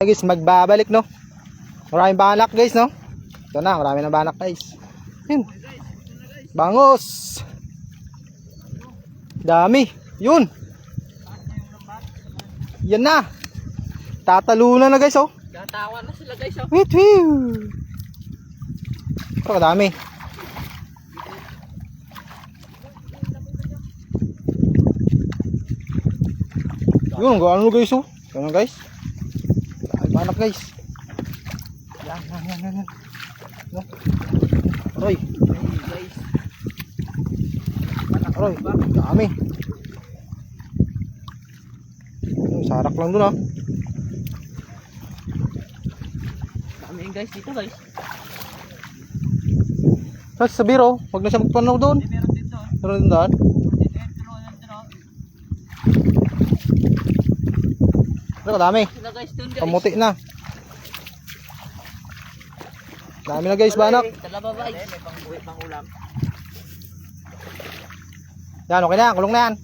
guys, magbabalik no. Maraming banak guys no. Ito na, marami na banak guys. Yun. Bangos. Dami. Yun. Yan na. Tatalunan na guys oh. Gatawa na sila guys oh. Wait, wait. Ito kadami. Yun, gaano guys oh. Ganun guys. Banak guys. Yan, yan, yan, yan. yan. No. Aroy. guys. Banak, aroy. Dami. Sarak lang dun ah. Dami guys dito guys. Sa biro, huwag na siya magpanaw doon. Meron dito. Meron din daan. Dito yung tulo yan dito. Ito kadami. Sila guys dun guys. Kamuti na. Dami na guys, banak. Talaba ba? May pang buwi pang ulam. Yan, okay na. Kulong na yan.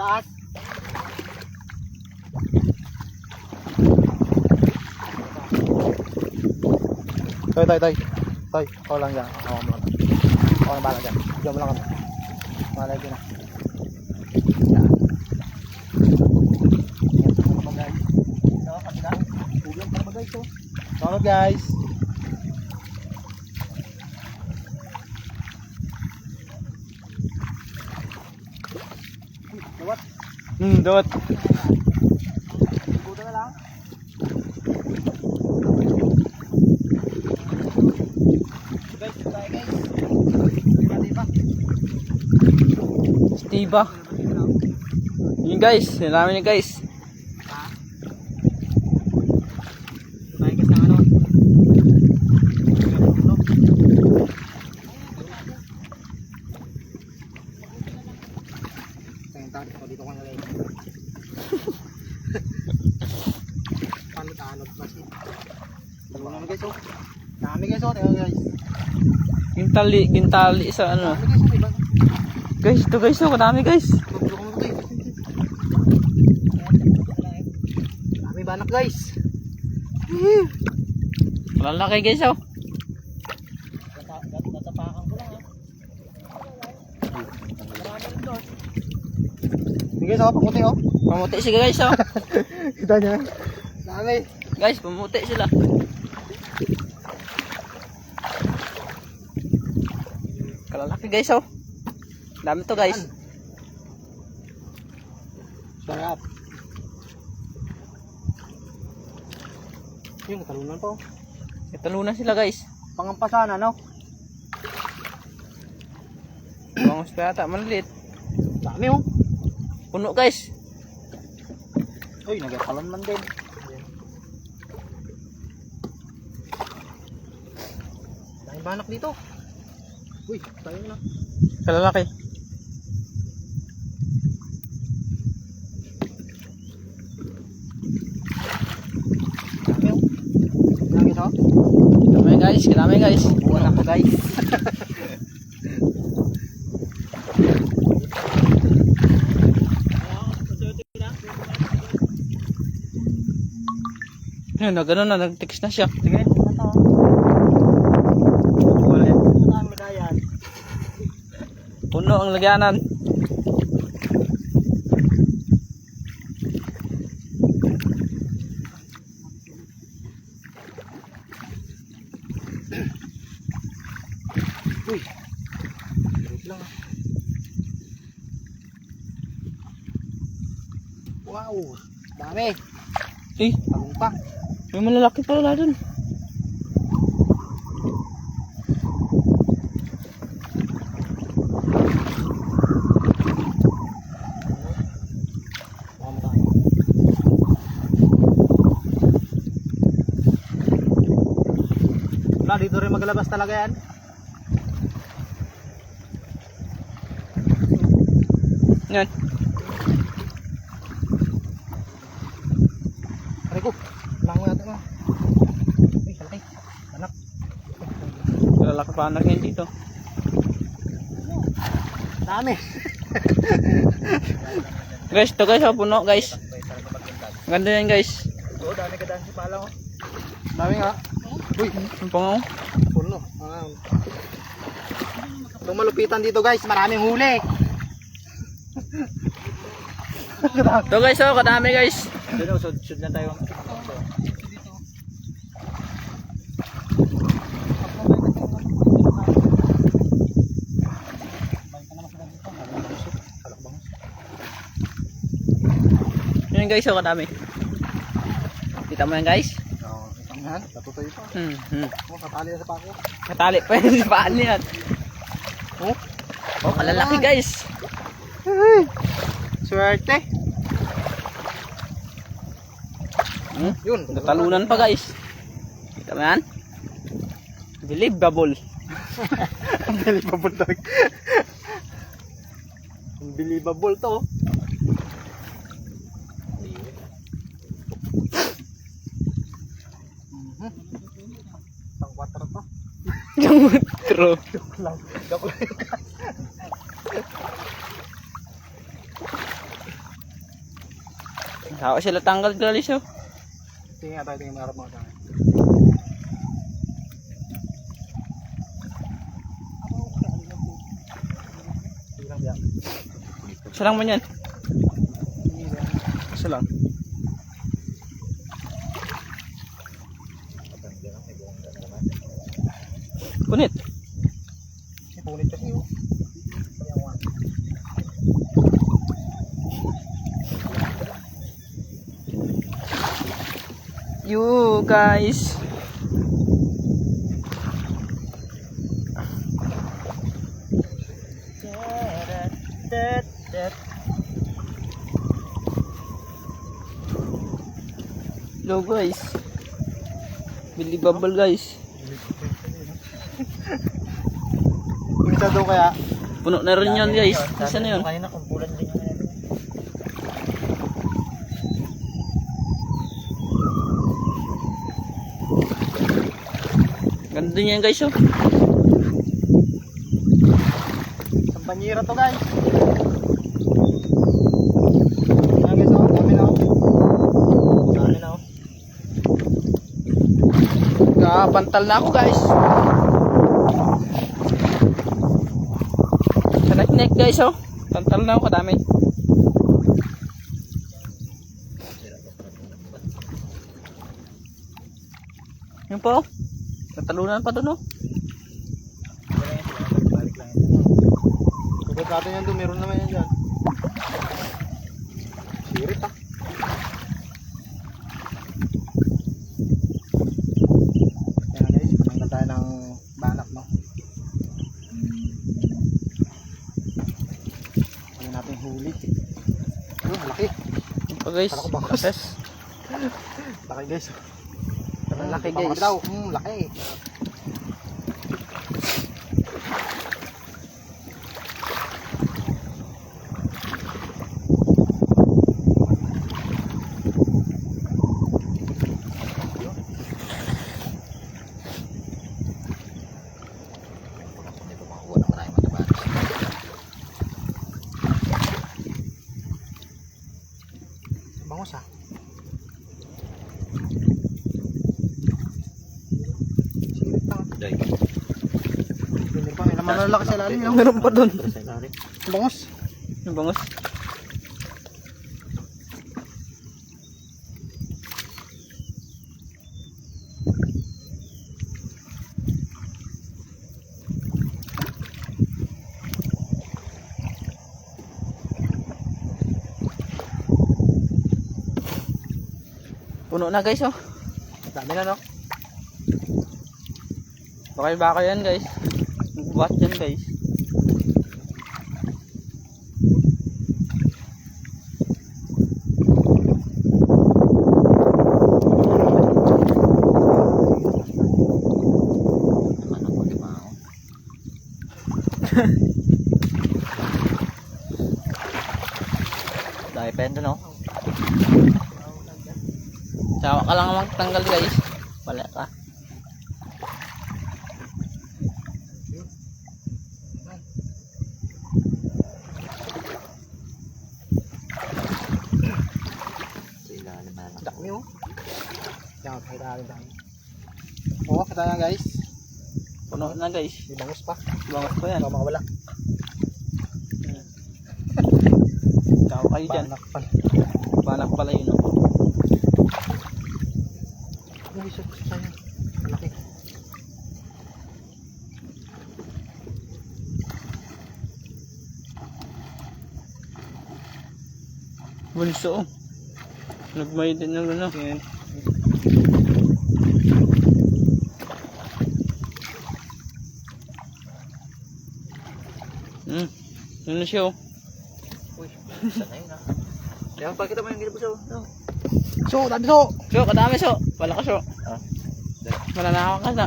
Taas. Toy, toy, toy. Toy, ako lang dyan. Ako lang. Ako lang bala dyan. Diyan mo lang kami. Malay ko na. Yan. Yan, sa mga guys. Ito, kabila. Ulam pa naman guys, oh. Shoutout guys. Dawat. Hmm, dawat. Buta na lang. Guys, tayo guys. Diba, diba? Stiba. Yun guys. Yun namin yun guys. Tayo guys ng ano. Tayong tawag ko dito ko nalay. Panot-anot kasi. Dalawa naman guys oh. Dami guys oh, tingnan guys. Gintali, gintali sa ano. Guys oh? Guys, ito guys oh. Kadami guys. Dami banak guys. Malalaki guys oh. Natapakan ko lang ah. Sige guys oh, pamuti oh. Pamuti sila guys oh. Kita niya. Dami. guys, pamuti sila. Kalalaki guys oh. Dami to guys. Sarap. Yung natalunan pa oh. Italunan sila guys. Pangampasan ano? Bangos pa yata, maliit. Dami oh. Puno guys. Uy, nagkakalon man din. Daming banak dito. Uy, tayo na. Kalalaki. Dami oh. Dami guys oh. Kadami guys. Buwan ako guys. Yun, na gano'n na, nag-text na siya. Medayan. Puno ang lagyanan. Uy. Wait lang ah. Wow. Dami. Eh, Talong pa. may malalaki pala makain. Wala, dito rin maglabas talaga yan. Yan. Aray ko. Lango natin ah. Uy, kalaki. Anak. Kalalaki pa anak yan dito. Dami. guys, to guys, oh, puno guys. Ganda yan guys. Oo, dami ka daan si pala ko. Dami nga. Uy, Ang pangaw. puno. Ah. Itong malupitan dito guys, maraming huli. To guys, oh, kadami guys. Doon, oh, shoot, shoot lang tayo. Guys, oh, kadami. Kita mo yan guys? Oo, isang yan. Natutoy pa. Hmm, hmm. Oh, katali na sa pako. Katali pa paan yan. Oh, Oh, kalalaki guys. swerte. Hmm? Yun. Natalunan pa guys. Kita mo yan? Believable. Unbelievable dog. Unbelievable to. oh. Mhm. Pang 4 to. Yung true. Joke lang. Joke lang. Sao sila tanggal guys, oh. Tingnan nga tayo, tingnan mga harap mga biya. Isa lang man yan. Isa lang. Punit. Punit kasi yun. Ayawan. Guys. Hello guys. Believable guys. Isa daw kaya. Puno na rin yan guys. Isa na yun. Kanina, kumpulan din yung niya yan guys oh. Banyera to guys. Ayan guys, oh, dami na. oh. Dami na, oh. Kapantal na ako guys. Sa neck neck guys oh. Pantal na ako kadami. Yun po. oh. Natalunan pa doon oh. Balik lang yun. Kapag natin yan doon, meron naman yan dyan. Sirit ah. Yan guys, pananggal tayo ng banak no. Ano natin huli. Oh, malaki. Po guys. Ko. Yes. Laki guys. Ang laki guys. daw. Hmm, laki. Hindi ko makakuha ng maraming matabanas. Bangos ah. Sirit lang. Day. Laki sa ilalim yun. Meron pa doon. Bangos. Yung bangos. Puno na guys oh. Dami na no. Bakay bakay yan guys. Magbuhat yan guys. Yun doon, oh. Sawa ka lang magtanggal guys. Wala ka. Dami oh. Yan, kita natin tayo. Oo, kita na guys. Puno na guys. Di bangus pa. Bangas pa yan. Baka makawala. Tao kayo dyan. Banak pa. Banak pala yun. oh. Uy, isa isa sa'yo. Laki. Bunso. oh. Nagmay din ng ano. Yan. Ano siya oh. Uy, saan na? Kaya pakita mo yung ginabusaw. No. So, dami so. So, kadami so. Wala ka so. Ah. Mananakaw ka na.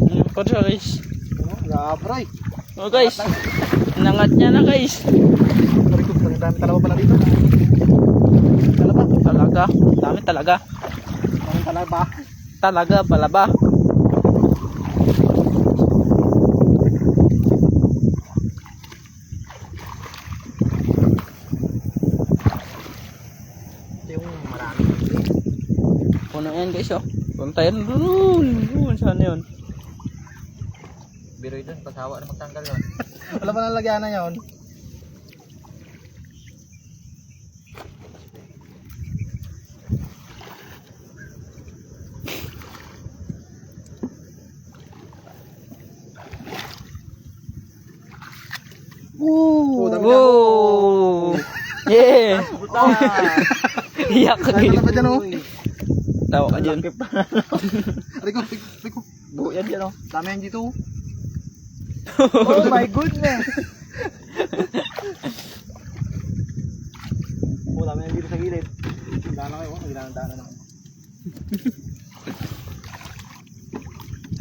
Hmm, pa siya guys. Labray. Oh guys. Nangat niya na guys. Sorry ko, ang dami talaga pala dito. Talaba. Talaga. Dami talaga. Ang talaba. Talaga pala ba? Ito yung marami. Puno yan guys oh. Punta yan doon. Doon saan yun? Biroy dun, paghawa na magtanggal nun. Wala pa nalagyan na yun. Woo! na. Woo! Yeah! Iyak ka talaba dyan oh. Tawa ka dyan. Rico, Rico, Rico. Buo yan dyan oh. Dami yan dito. Oh my goodness. oh, dami yan dito sa gilid. Daan na kayo, oh. Ginaan-daan na naman.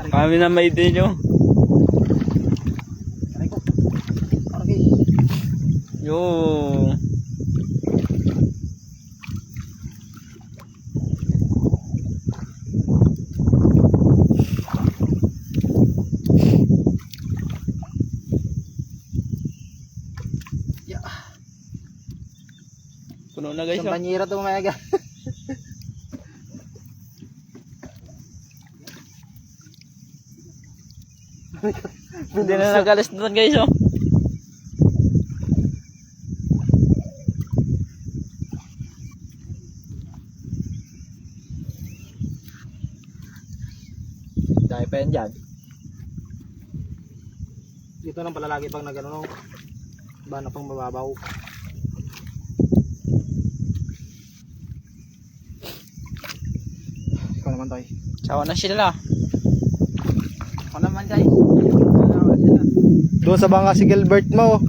Kami na may din nyo. Okay. Yo. Yeah. Puno na guys. Isang Oh. banyera ito mamaya Hindi na nagalis na guys. Oh. Dahil pa yan dyan. Dito nang palalagi pag nagano no. Bana pang mababaw. Naman tayo. Sawa na sila. Ako naman guys. Sawa sila. Doon sa banga si Gilbert mo.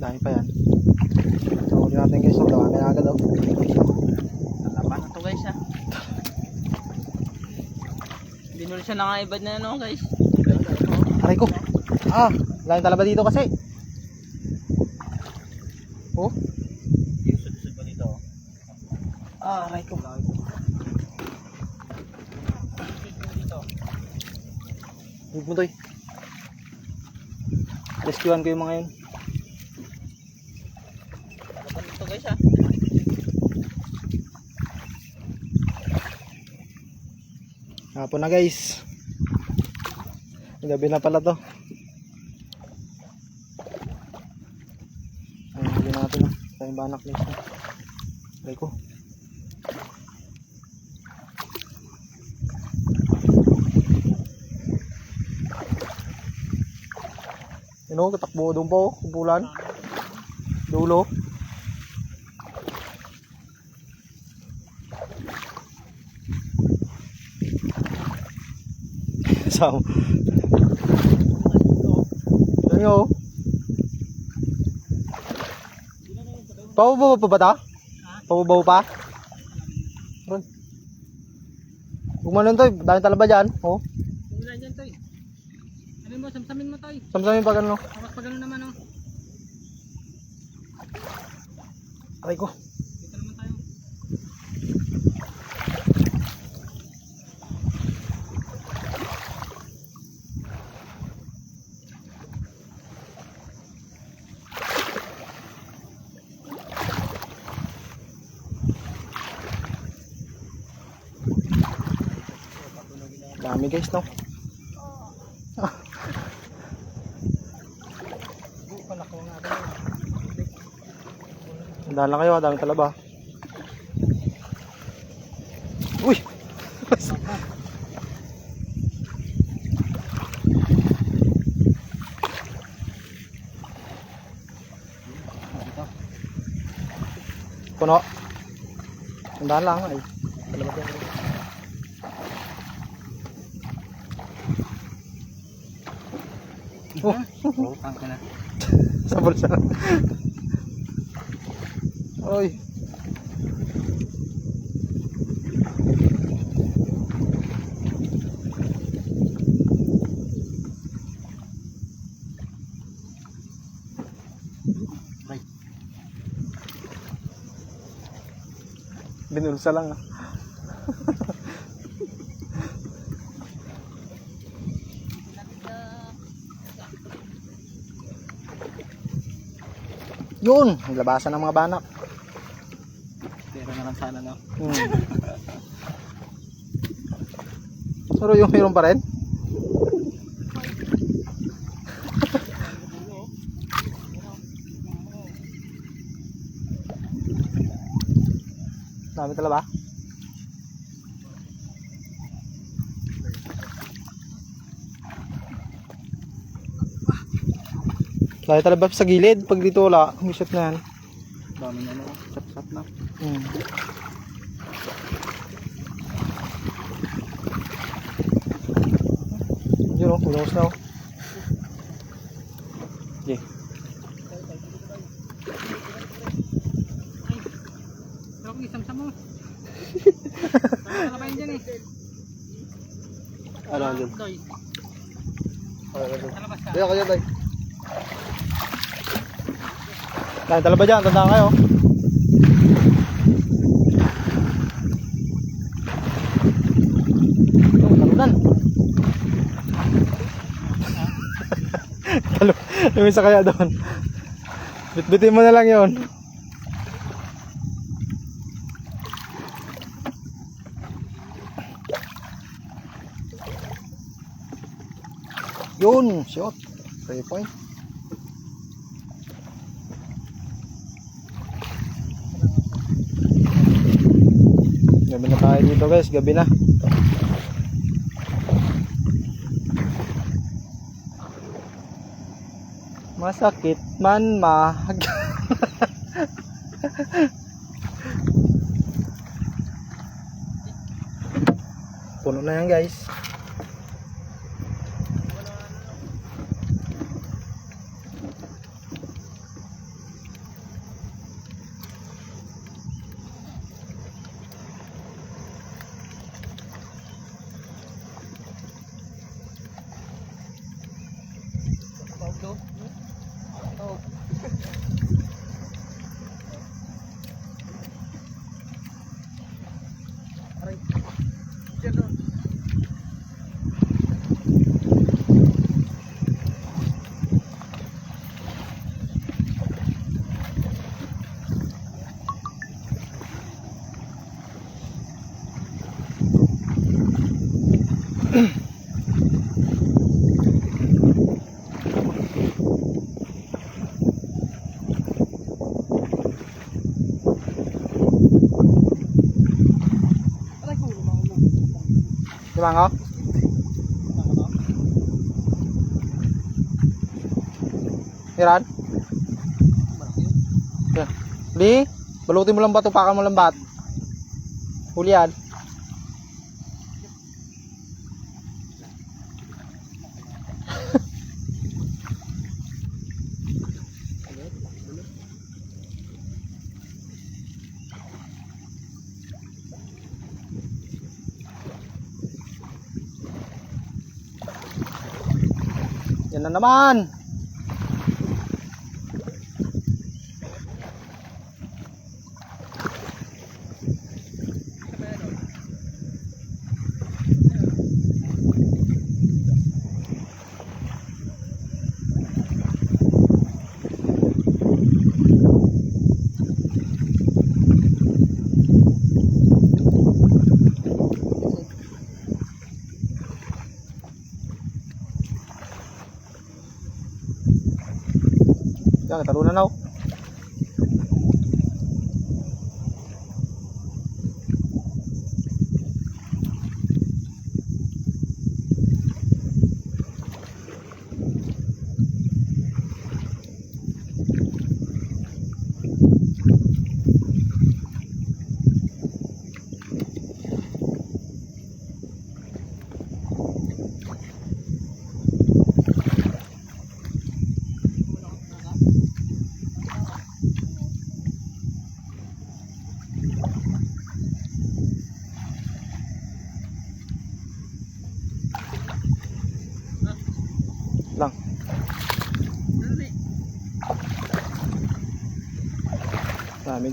Dami pa yan. So, huli natin guys. So, dami na agad oh. Laban na to guys ha. Binuli siya ng ibad na ano guys. Aray ko. Ah, lain talaba dito kasi. Oh, Yung mo dito ah, aray ko. Huwag mo to eh. Rescuean ko yung mga yun. Laban na to guys ha. Hapon na guys. Gabi na pala to. Ayun, huli natin. oh. Tayong banak guys. Aray ko. Yun o, katakbo doon po. Kumpulan. Dulo. So, Oh. Pababaw pa ba ta? Pababaw pa? Ron. Gumanon to, dami talaba dyan. Oh, Wala dyan to eh. Ano mo, samsamin mo to samsamin pa ganun. Awas pa ganun naman oh. Aray ko. Dami guys, no? Dahan lang kayo, ah, daming talaba. Uy! Puno. Dahan lang ay. Talaba Oh, Oo, ang ka na. sa bulsa na. Oy. Binulsa lang ah. Yun, labasan ng mga banak. Pero na lang sana, no? Hmm. Pero yung meron pa rin? Dami talaga ba? Lagi talaga sa gilid. Pag dito wala, umisip na yan. Daming ano, chap-chap na. Hmm. Yun o, ulos na o. Okay. Pero kung isang mo. Ano ba yun dyan eh? Ano dyan? Ano dyan? Ka. Kaya kaya tayo. Dahil talaba dyan, tandaan kayo. Talunan. Talo. Yung isa kaya doon. Bitbitin mo na lang yon. Yun, shot. 3 point. Gabi na tayo dito guys, gabi na. Masakit man mag. Puno na yan guys. Limango? Iran? Di, balutin mo lang bato, pakan mo lang bat. Huli yan. Yan na ako.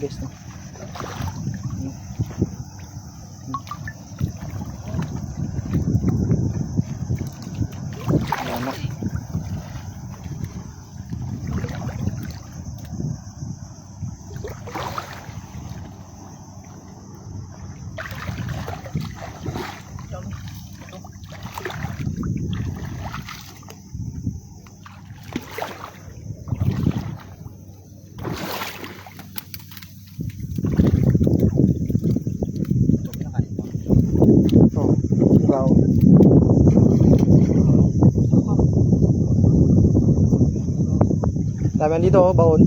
Guys, no? Dami dito, oh, baon.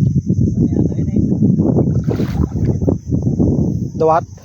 Dawat.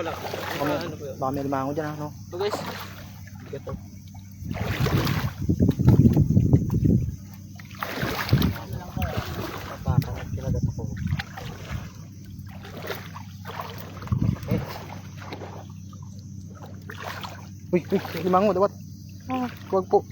Wala. Ano po yun? Baka may limango dyan, ano? Ito guys. Bigat to. Uy, uy, limango, dawat. Ah, huwag po.